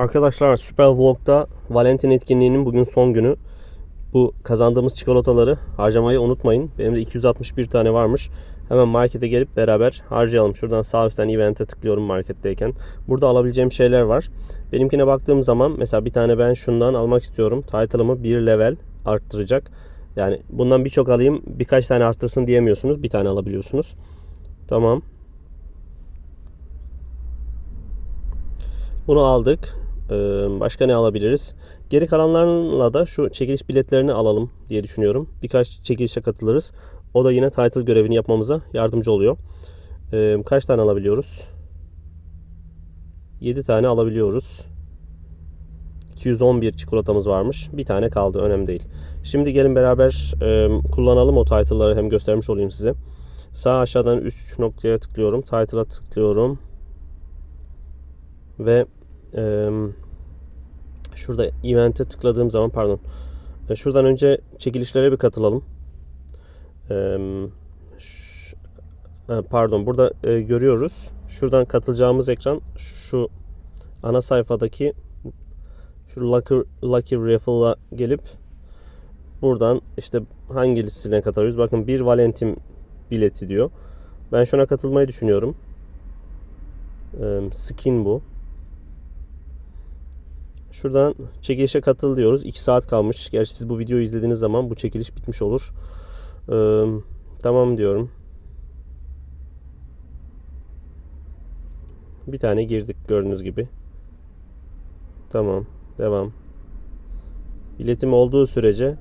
Arkadaşlar Super Vlog'da Valentin etkinliğinin bugün son günü. Bu kazandığımız çikolataları harcamayı unutmayın. Benim de 261 tane varmış. Hemen markete gelip beraber harcayalım. Şuradan sağ üstten event'e tıklıyorum marketteyken. Burada alabileceğim şeyler var. Benimkine baktığım zaman mesela bir tane ben şundan almak istiyorum. Title'ımı bir level arttıracak. Yani bundan birçok alayım birkaç tane arttırsın diyemiyorsunuz. Bir tane alabiliyorsunuz. Tamam. Bunu aldık. Başka ne alabiliriz? Geri kalanlarla da şu çekiliş biletlerini alalım diye düşünüyorum. Birkaç çekilişe katılırız. O da yine title görevini yapmamıza yardımcı oluyor. Kaç tane alabiliyoruz? 7 tane alabiliyoruz. 211 çikolatamız varmış. Bir tane kaldı. Önemli değil. Şimdi gelin beraber e, kullanalım o title'ları hem göstermiş olayım size. Sağ aşağıdan 3 noktaya tıklıyorum. Title'a tıklıyorum. Ve e, şurada event'e tıkladığım zaman pardon. E, şuradan önce çekilişlere bir katılalım. E, pardon burada e, görüyoruz. Şuradan katılacağımız ekran şu ana sayfadaki şu Lucky, Lucky Raffle'a gelip buradan işte hangisine katılıyoruz? Bakın bir Valentin bileti diyor. Ben şuna katılmayı düşünüyorum. Skin bu. Şuradan çekilişe katıl diyoruz. 2 saat kalmış. Gerçi siz bu videoyu izlediğiniz zaman bu çekiliş bitmiş olur. Ee, tamam diyorum. Bir tane girdik gördüğünüz gibi. Tamam. Devam. Biletim olduğu sürece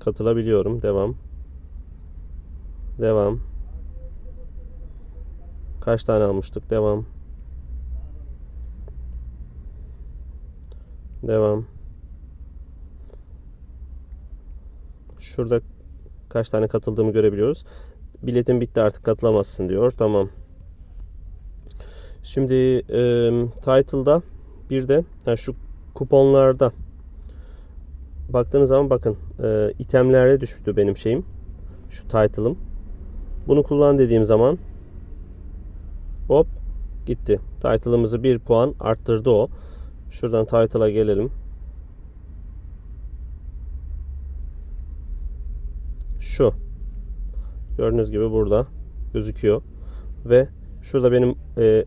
katılabiliyorum. Devam. Devam. Kaç tane almıştık? Devam. Devam. Şurada kaç tane katıldığımı görebiliyoruz. Biletin bitti artık katılamazsın diyor. Tamam. Şimdi e, title'da bir de ha, şu kuponlarda baktığınız zaman bakın e, itemlere düştü benim şeyim. Şu title'ım. Bunu kullan dediğim zaman hop gitti. Title'ımızı bir puan arttırdı o. Şuradan title'a gelelim. Şu. Gördüğünüz gibi burada gözüküyor. Ve şurada benim e,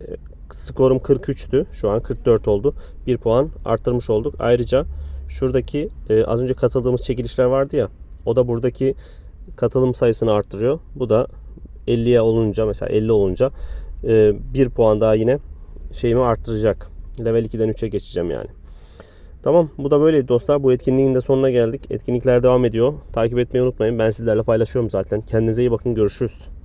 skorum 43'tü. Şu an 44 oldu. 1 puan arttırmış olduk. Ayrıca şuradaki e, az önce katıldığımız çekilişler vardı ya. O da buradaki katılım sayısını arttırıyor. Bu da 50'ye olunca mesela 50 olunca e, 1 puan daha yine şeyimi arttıracak. Level 2'den 3'e geçeceğim yani. Tamam bu da böyleydi dostlar. Bu etkinliğin de sonuna geldik. Etkinlikler devam ediyor. Takip etmeyi unutmayın. Ben sizlerle paylaşıyorum zaten. Kendinize iyi bakın. Görüşürüz.